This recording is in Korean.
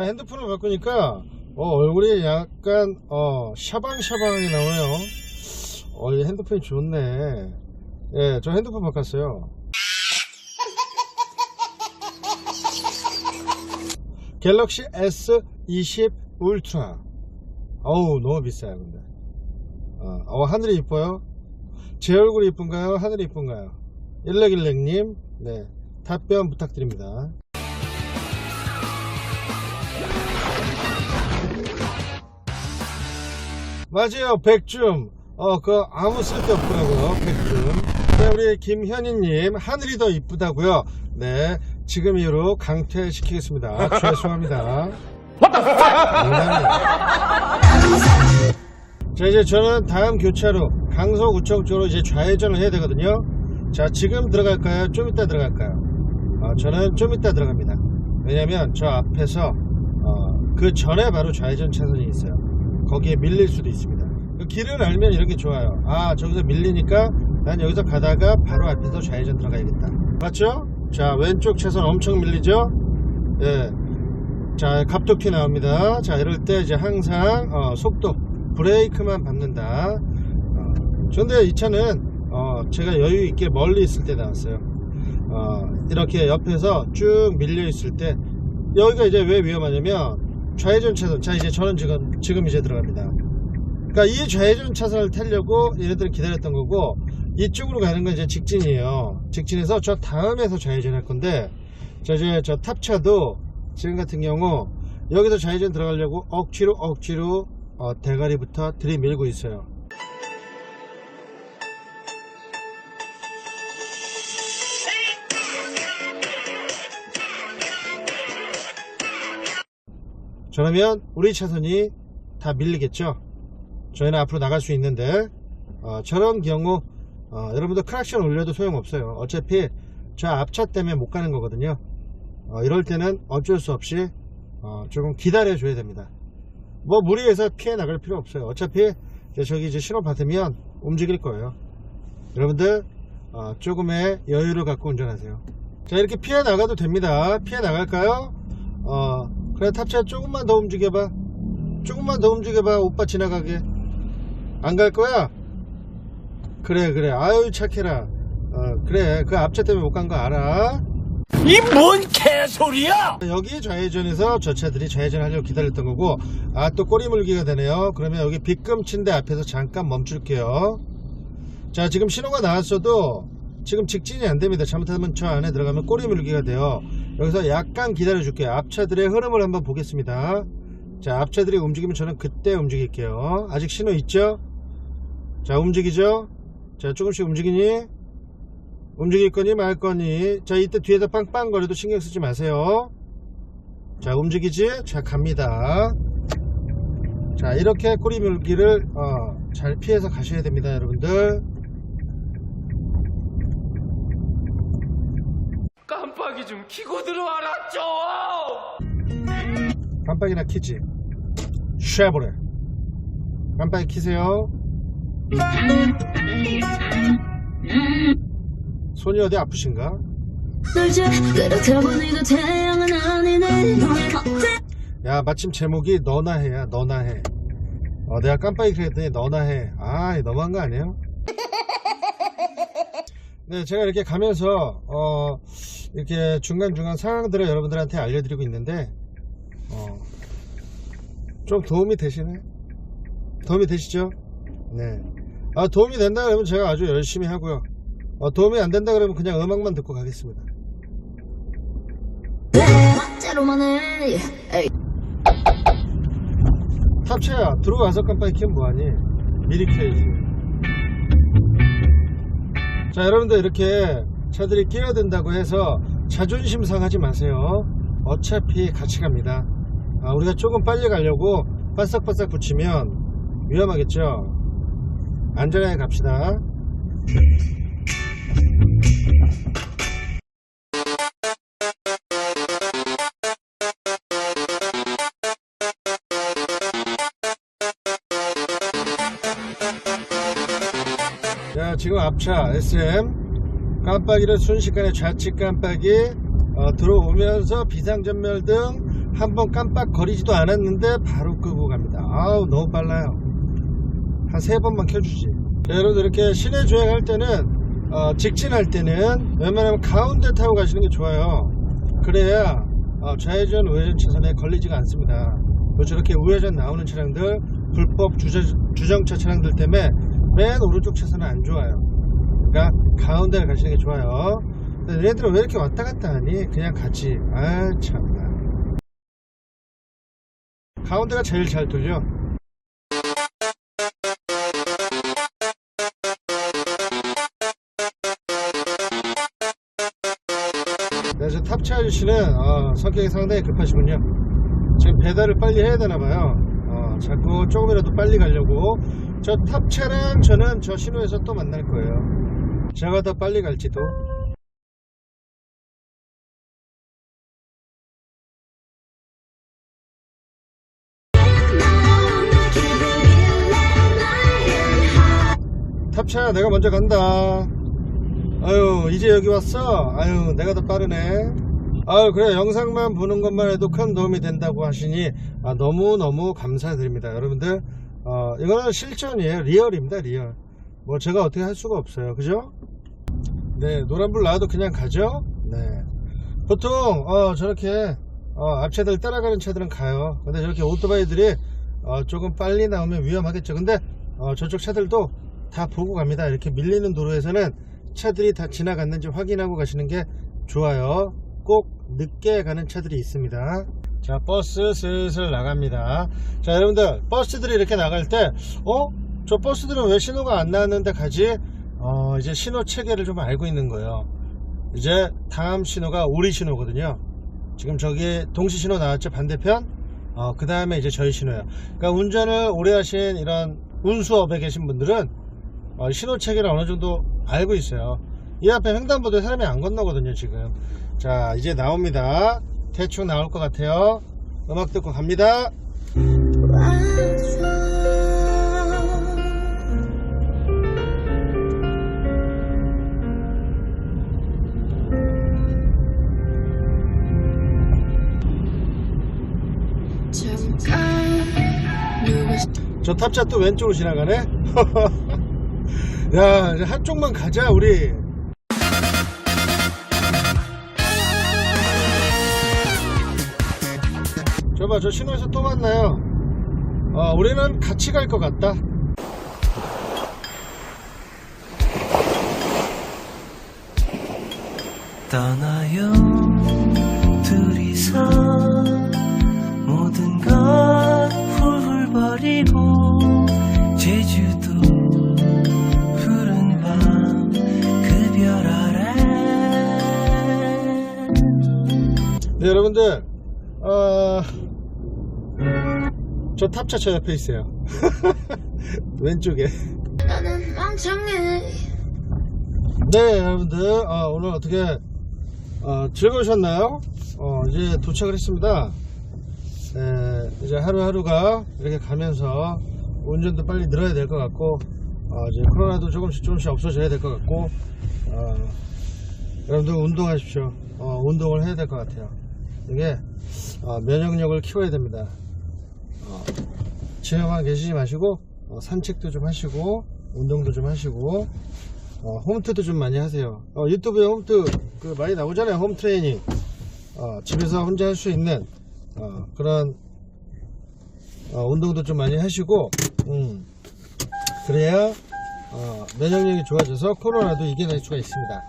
자, 핸드폰을 바꾸니까 어, 얼굴이 약간 어, 샤방샤방하게 나오네요. 어, 이 핸드폰이 좋네. 예, 저 핸드폰 바꿨어요. 갤럭시 S20 울트라. 어우, 너무 비싸요, 근데. 어, 어, 하늘이 이뻐요? 제 얼굴이 이쁜가요? 하늘이 이쁜가요? 일렉일렉님, 네. 답변 부탁드립니다. 맞아요, 백줌. 어, 그 아무 쓸데 없더라고요, 백줌. 네, 우리 김현희님, 하늘이 더 이쁘다고요. 네, 지금 이후로 강퇴시키겠습니다. 죄송합니다. 농담이에요. 자, 이제 저는 다음 교차로 강서 구청 쪽으로 이제 좌회전을 해야 되거든요. 자, 지금 들어갈까요? 좀 이따 들어갈까요? 어, 저는 좀 이따 들어갑니다. 왜냐면 저 앞에서 어, 그 전에 바로 좌회전 차선이 있어요. 거기에 밀릴 수도 있습니다. 그 길을 알면 이런 게 좋아요. 아, 저기서 밀리니까 난 여기서 가다가 바로 앞에서 좌회전 들어가야겠다. 맞죠? 자, 왼쪽 차선 엄청 밀리죠? 예. 자, 갑툭튀 나옵니다. 자, 이럴 때 이제 항상 어, 속도 브레이크만 밟는다. 어, 그런데 이 차는 어, 제가 여유 있게 멀리 있을 때 나왔어요. 어, 이렇게 옆에서 쭉 밀려 있을 때 여기가 이제 왜 위험하냐면 좌회전 차선. 자, 이제 저는 지금 지금 이제 들어갑니다. 그러니까 이 좌회전 차선을 타려고 얘네들은 기다렸던 거고 이쪽으로 가는 건 이제 직진이에요. 직진해서 저 다음에서 좌회전 할 건데 저 이제 저 탑차도 지금 같은 경우 여기서 좌회전 들어가려고 억지로 억지로 어, 대가리부터 들이밀고 있어요. 저러면 우리 차선이 다 밀리겠죠. 저희는 앞으로 나갈 수 있는데 어, 저런 경우 어, 여러분들 크락션 올려도 소용없어요. 어차피 저 앞차 때문에 못 가는 거거든요. 어, 이럴 때는 어쩔 수 없이 어, 조금 기다려 줘야 됩니다. 뭐 무리해서 피해 나갈 필요 없어요. 어차피 이제 저기 이제 신호 받으면 움직일 거예요. 여러분들 어, 조금의 여유를 갖고 운전하세요. 자 이렇게 피해 나가도 됩니다. 피해 나갈까요? 어 그래 탑차 조금만 더 움직여봐. 조금만 더 움직여봐. 오빠 지나가게. 안 갈 거야? 그래 그래 아유 착해라. 어 그래 그 앞차 때문에 못 간 거 알아. 이 뭔 개소리야! 여기 좌회전에서 저 차들이 좌회전 하려고 기다렸던 거고 아 또 꼬리 물기가 되네요 그러면 여기 빗금친데 앞에서 잠깐 멈출게요 자 지금 신호가 나왔어도 지금 직진이 안 됩니다 잘못하면 저 안에 들어가면 꼬리 물기가 돼요 여기서 약간 기다려 줄게요. 앞차들의 흐름을 한번 보겠습니다. 자 앞차들이 움직이면 저는 그때 움직일게요. 아직 신호 있죠? 자 움직이죠? 자 조금씩 움직이니? 움직일 거니 말 거니? 자 이때 뒤에다 빵빵거려도 신경 쓰지 마세요. 자 움직이지? 자 갑니다. 자 이렇게 꼬리 물기를 어, 잘 피해서 가셔야 됩니다 여러분들 깜빡이 좀 켜고 들어와라 좀! 깜빡이나 키지. 쉐보레 깜빡이 키세요. 손이 어디 아프신가? 야 마침 제목이 너나 해야 너나 해. 어, 내가 깜빡이 그랬더니 너나 해아 너무한 거 아니에요? 네 제가 이렇게 가면서 어, 이렇게 중간중간 상황들을 여러분들한테 알려드리고 있는데 어, 좀 도움이 되시나요? 도움이 되시죠? 네. 아 도움이 된다 그러면 제가 아주 열심히 하고요 어, 도움이 안 된다 그러면 그냥 음악만 듣고 가겠습니다. 탑차야 들어와서 깜빡이 켜면 뭐하니 미리 켜야지 자 여러분들 이렇게 차들이 끼어든다고 해서 자존심 상하지 마세요. 어차피 같이 갑니다. 아, 우리가 조금 빨리 가려고 바싹바싹 붙이면 위험하겠죠? 안전하게 갑시다. 자 지금 앞차 SM 깜빡이를 순식간에 좌측 깜빡이 어, 들어오면서 비상전멸 등 한 번 깜빡거리지도 않았는데 바로 끄고 갑니다. 아우 너무 빨라요. 한 세 번만 켜주지. 자, 여러분들 이렇게 시내 주행할 때는 어, 직진할 때는 웬만하면 가운데 타고 가시는 게 좋아요. 그래야 어, 좌회전 우회전 차선에 걸리지가 않습니다. 뭐 저렇게 우회전 나오는 차량들 불법 주저, 주정차 차량들 때문에 맨 오른쪽 차선은 안 좋아요 그러니까 가운데를 가시는 게 좋아요 근데 얘네들은 왜 이렇게 왔다 갔다 하니 그냥 가지 아 참나 가운데가 제일 잘 돌려 네, 저 탑차 아저씨는 어, 성격이 상당히 급하시군요. 지금 배달을 빨리 해야 되나봐요. 어, 자꾸 조금이라도 빨리 가려고. 저 탑차랑 저는 저 신호에서 또 만날 거예요. 제가 더 빨리 갈지도. 탑차 내가 먼저 간다. 아유 이제 여기 왔어? 아유 내가 더 빠르네. 아유 그래 영상만 보는 것만 해도 큰 도움이 된다고 하시니 아, 너무너무 감사드립니다. 여러분들 어, 이거는 실전이에요. 리얼입니다 리얼 뭐 제가 어떻게 할 수가 없어요. 그죠? 네 노란불 나와도 그냥 가죠? 네. 보통 어, 저렇게 어, 앞차들 따라가는 차들은 가요. 근데 저렇게 오토바이들이 어, 조금 빨리 나오면 위험하겠죠. 근데 어, 저쪽 차들도 다 보고 갑니다. 이렇게 밀리는 도로에서는 차들이 다 지나갔는지 확인하고 가시는 게 좋아요. 꼭 늦게 가는 차들이 있습니다. 자 버스 슬슬 나갑니다. 자 여러분들 버스들이 이렇게 나갈 때 어? 저 버스들은 왜 신호가 안 나왔는데 가지? 어 이제 신호 체계를 좀 알고 있는 거예요 이제 다음 신호가 우리 신호거든요 지금 저기 동시 신호 나왔죠 반대편 어, 그 다음에 이제 저희 신호예요 그러니까 운전을 오래 하신 이런 운수업에 계신 분들은 어, 신호 체계를 어느 정도 알고 있어요. 이 앞에 횡단보도에 사람이 안 건너거든요, 지금. 자, 이제 나옵니다. 대충 나올 것 같아요. 음악 듣고 갑니다. 저 탑차 또 왼쪽으로 지나가네? 야, 이제 한쪽만 가자, 우리. 저봐, 저 신호에서 또 만나요. 어, 우리는 같이 갈 것 같다. 떠나요 둘이서 네, 여러분들, 어, 저 탑차 저 옆에 있어요. 왼쪽에. 네, 여러분들, 어, 오늘 어떻게, 어, 즐거우셨나요? 어, 이제 도착을 했습니다. 네, 이제 하루하루가 이렇게 가면서 운전도 빨리 늘어야 될 것 같고, 어, 이제 코로나도 조금씩 조금씩 없어져야 될 것 같고, 어, 여러분들 운동하십시오. 어, 운동을 해야 될 것 같아요. 이게, 어, 면역력을 키워야 됩니다. 어, 집에만 계시지 마시고, 어, 산책도 좀 하시고, 운동도 좀 하시고, 어, 홈트도 좀 많이 하세요. 어, 유튜브에 홈트 그 많이 나오잖아요. 홈 트레이닝. 어, 집에서 혼자 할 수 있는 어, 그런 어, 운동도 좀 많이 하시고, 음, 그래야 어, 면역력이 좋아져서 코로나도 이겨낼 수가 있습니다.